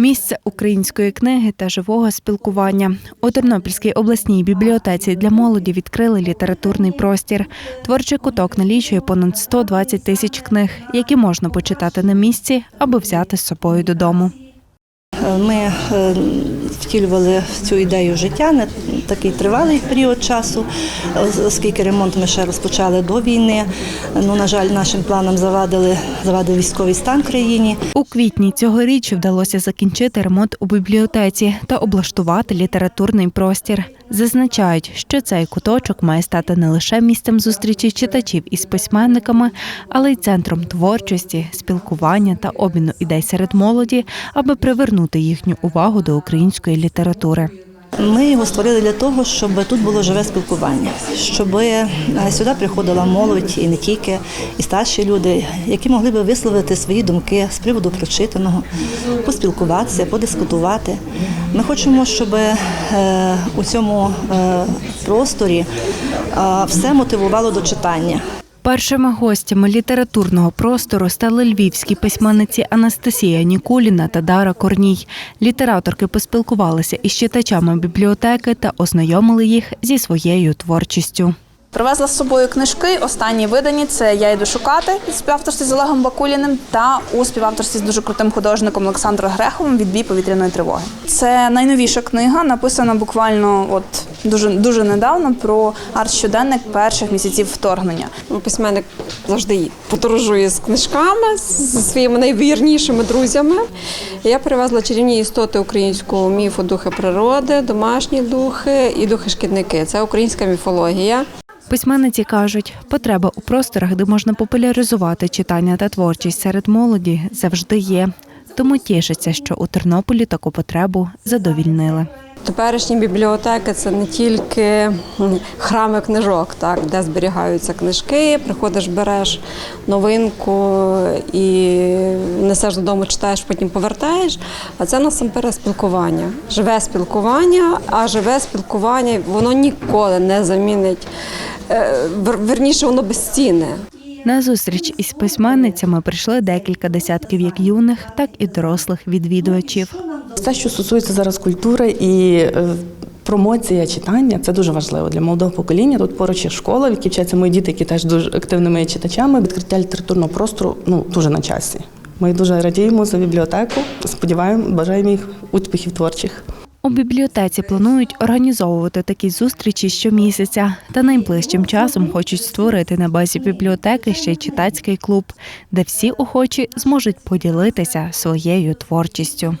Місце української книги та живого спілкування у Тернопільській обласній бібліотеці для молоді відкрили літературний простір. Творчий куток налічує понад 120 тисяч книг, які можна почитати на місці або взяти з собою додому. Ми е, втілювали цю ідею життя не такий тривалий період часу, оскільки ремонт ми ще розпочали до війни. Ну, на жаль, нашим планам завадили завадив військовий стан в країні. У квітні цьогоріч вдалося закінчити ремонт у бібліотеці та облаштувати літературний простір. Зазначають, що цей куточок має стати не лише місцем зустрічі читачів із письменниками, але й центром творчості, спілкування та обміну ідей серед молоді, аби привернути їхню увагу до української літератури. Ми його створили для того, щоб тут було живе спілкування, щоб е, сюди приходила молодь і не тільки, і старші люди, які могли би висловити свої думки з приводу прочитаного, поспілкуватися, подискутувати. Ми хочемо, щоб е, у цьому е, просторі все мотивувало до читання. Першими гостями літературного простору стали львівські письменниці Анастасія Нікуліна та Дара Корній. Літераторки поспілкувалися із читачами бібліотеки та ознайомили їх зі своєю творчістю. Привезла з собою книжки. Останні видані це Я йду шукати співавторстві з Олегом Бакуліним та у співавторстві з дуже крутим художником Олександром Греховим Відбій повітряної тривоги. Це найновіша книга, написана буквально от дуже дуже недавно про арт-щоденник перших місяців вторгнення. Письменник завжди подорожує з книжками зі своїми найвірнішими друзями. Я привезла чарівні істоти українського міфу, духи природи, домашні духи і духи-шкідники. Це українська міфологія. Письменниці кажуть, потреба у просторах, де можна популяризувати читання та творчість серед молоді, завжди є. Тому тішаться, що у Тернополі таку потребу задовільнили. Теперішні бібліотеки це не тільки храми книжок, так, де зберігаються книжки, приходиш, береш новинку і несеш додому, читаєш, потім повертаєш. А це насамперед спілкування. Живе спілкування, а живе спілкування воно ніколи не замінить. Е, Верніше, воно безцінне. На зустріч із письменницями прийшли декілька десятків як юних, так і дорослих відвідувачів. Все, що стосується зараз культури і е, промоція читання, це дуже важливо для молодого покоління. Тут поруч є школа, в якій вчаться мої діти, які теж дуже активними читачами. Відкриття літературного простору ну дуже на часі. Ми дуже радіємо за бібліотеку. Сподіваємо, бажаємо їх успіхів творчих. У бібліотеці планують організовувати такі зустрічі щомісяця, та найближчим часом хочуть створити на базі бібліотеки ще й читацький клуб, де всі охочі зможуть поділитися своєю творчістю.